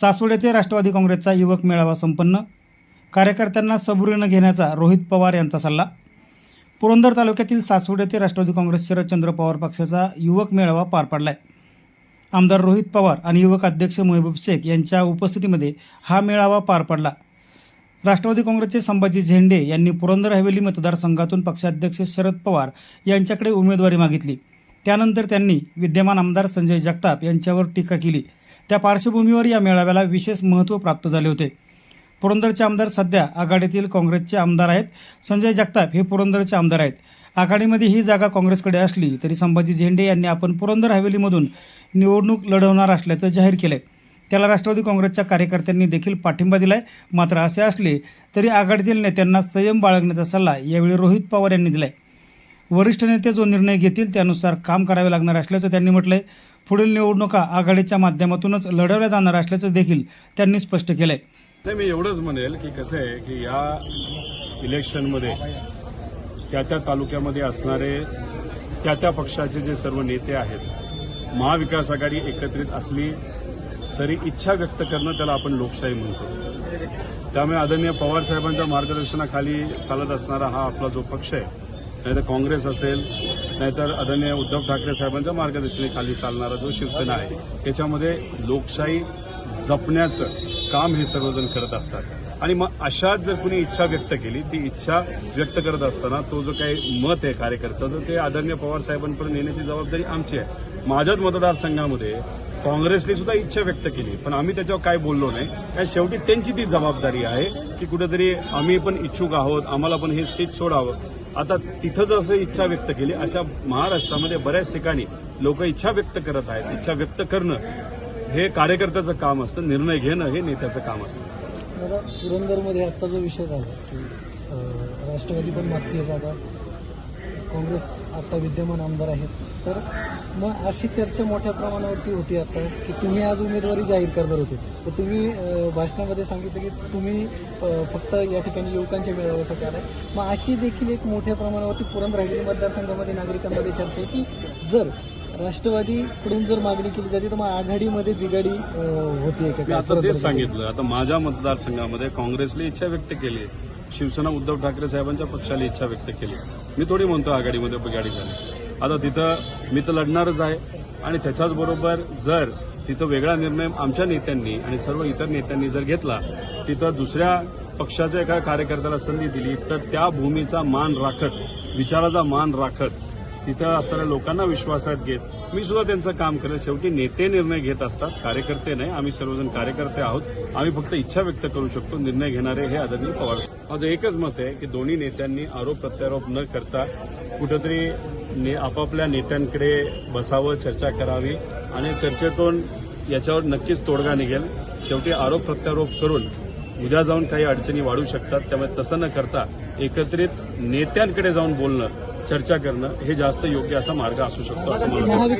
सासवड येथे राष्ट्रवादी काँग्रेसचा युवक मेळावा संपन्न. कार्यकर्त्यांना सबुरीनं घेण्याचा रोहित पवार यांचा सल्ला. पुरंदर तालुक्यातील सासवड येथे राष्ट्रवादी काँग्रेस शरदचंद्र पवार पक्षाचा युवक मेळावा पार पडलाय. आमदार रोहित पवार आणि युवक अध्यक्ष मोहबूब शेख यांच्या उपस्थितीमध्ये हा मेळावा पार पडला. राष्ट्रवादी काँग्रेसचे संभाजी झेंडे यांनी पुरंदर हवेली मतदारसंघातून पक्षाध्यक्ष शरद पवार यांच्याकडे उमेदवारी मागितली. त्यानंतर त्यांनी विद्यमान आमदार संजय जगताप यांच्यावर टीका केली. त्या पार्श्वभूमीवर या मेळाव्याला विशेष महत्त्व प्राप्त झाले होते. पुरंदरचे आमदार सध्या आघाडीतील काँग्रेसचे आमदार आहेत. संजय जगताप हे पुरंदरचे आमदार आहेत. आघाडीमध्ये ही जागा काँग्रेसकडे असली तरी संभाजी झेंडे यांनी आपण पुरंदर हवेलीमधून निवडणूक लढवणार असल्याचं जाहीर केलं आहे त्याला राष्ट्रवादी काँग्रेसच्या कार्यकर्त्यांनी देखील पाठिंबा दिलाय. मात्र असे असले तरी आघाडीतील नेत्यांना संयम बाळगण्याचा सल्ला यावेळी रोहित पवार यांनी दिलाय. वरिष्ठ नेते जो निर्णय घेतील त्यानुसार काम करावे लागणार असल्याचं त्यांनी म्हटलंय. पुढील निवडणुका आघाडीच्या माध्यमातूनच लढवल्या जाणार असल्याचं देखील त्यांनी स्पष्ट केलंय. नाही मी एवढंच म्हणेल की कसं आहे की या इलेक्शनमध्ये त्या त्या तालुक्यामध्ये असणारे त्या त्या पक्षाचे जे सर्व नेते आहेत महाविकास आघाडी एकत्रित असली तरी इच्छा व्यक्त करणं त्याला आपण लोकशाही म्हणतो. त्यामुळे आदरणीय पवार साहेबांच्या मार्गदर्शनाखाली चालत असणारा हा आपला जो पक्ष आहे नाहीतर काँग्रेस असेल नाहीतर आदरणीय उद्धव ठाकरे साहेबांच्या मार्गदर्शनाखाली चालणारा जो शिवसेना आहे त्याच्यामध्ये लोकशाही जपण्याचं काम हे सर्वजण करत असतात. आणि मग अशाच जर कुणी इच्छा व्यक्त केली ती इच्छा व्यक्त करत असताना तो जो काही मत आहे कार्यकर्त्याचं ते आदरणीय पवार साहेबांपर्यंत नेण्याची जबाबदारी आमची आहे. माझ्याच मतदारसंघामध्ये काँग्रेसने सुद्धा इच्छा व्यक्त केली पण आम्ही त्याच्यावर काय बोललो नाही. कारण शेवटी त्यांची ती जबाबदारी आहे की कुठेतरी आम्ही पण इच्छुक आहोत आम्हाला पण हे सीट सोडावं. आता तिथं जर असं इच्छा व्यक्त केली अशा महाराष्ट्रामध्ये बऱ्याच ठिकाणी लोक इच्छा व्यक्त करत आहेत इच्छा व्यक्त करणं हे कार्यकर्त्याचं काम असतं निर्णय घेणं हे नेत्याचं काम असतं. पुरंदरमध्ये आत्ता जो विषय झाला की राष्ट्रवादी पण मागते जागा. काँग्रेस आता विद्यमान आमदार आहेत. तर मग अशी चर्चा मोठ्या प्रमाणावरती होती आता की तुम्ही आज उमेदवारी जाहीर करणार होते. तर तुम्ही भाषणामध्ये सांगितलं की तुम्ही फक्त या ठिकाणी युवकांच्या मेळाव्यासाठी आलाय. मग अशी देखील एक मोठ्या प्रमाणावरती पुरंदर राहिलेली मतदारसंघामध्ये नागरिकांमध्ये चर्चा आहे की जर राष्ट्रवादीकडून जर मागणी केली जाते तर मग आघाडीमध्ये बिघाडी अं, होतीये का? आता तेच सांगितलं. आता माझ्या मतदारसंघामध्ये काँग्रेसने इच्छा व्यक्त केली आहे. शिवसेना उद्धव ठाकरे साहेबांच्या पक्षाला इच्छा व्यक्त केली. मी थोडी म्हणतो आघाडीमध्ये गाडी झाली. आता तिथं मी तर लढणारच आहे. आणि त्याच्याचबरोबर जर तिथं वेगळा निर्णय आमच्या नेत्यांनी आणि सर्व इतर नेत्यांनी जर घेतला तिथं दुसऱ्या पक्षाच्या एका कार्यकर्त्याला संधी दिली तर त्या भूमीचा मान राखत विचाराचा मान राखत तिथं असणाऱ्या लोकांना विश्वासात घेत मी सुद्धा त्यांचं काम करेल शेवटी नेते निर्णय घेत असतात कार्यकर्ते नाही आम्ही सर्वजण कार्यकर्ते आहोत. आम्ही फक्त इच्छा व्यक्त करू शकतो निर्णय घेणारे हे आदरणीय पवार माझं एकच मत आहे की दोन्ही नेत्यांनी आरोप प्रत्यारोप न करता कुठंतरी ने- आपापल्या नेत्यांकडे बसावं चर्चा करावी आणि चर्चेतून याच्यावर नक्कीच तोडगा निघेल. शेवटी आरोप प्रत्यारोप करून उद्या जाऊन काही अडचणी वाढू शकतात त्यामुळे तसं न करता एकत्रित नेत्यांकडे जाऊन बोलणं चर्चा करणं हे जास्त योग्य असा मार्ग असू शकतो असं मला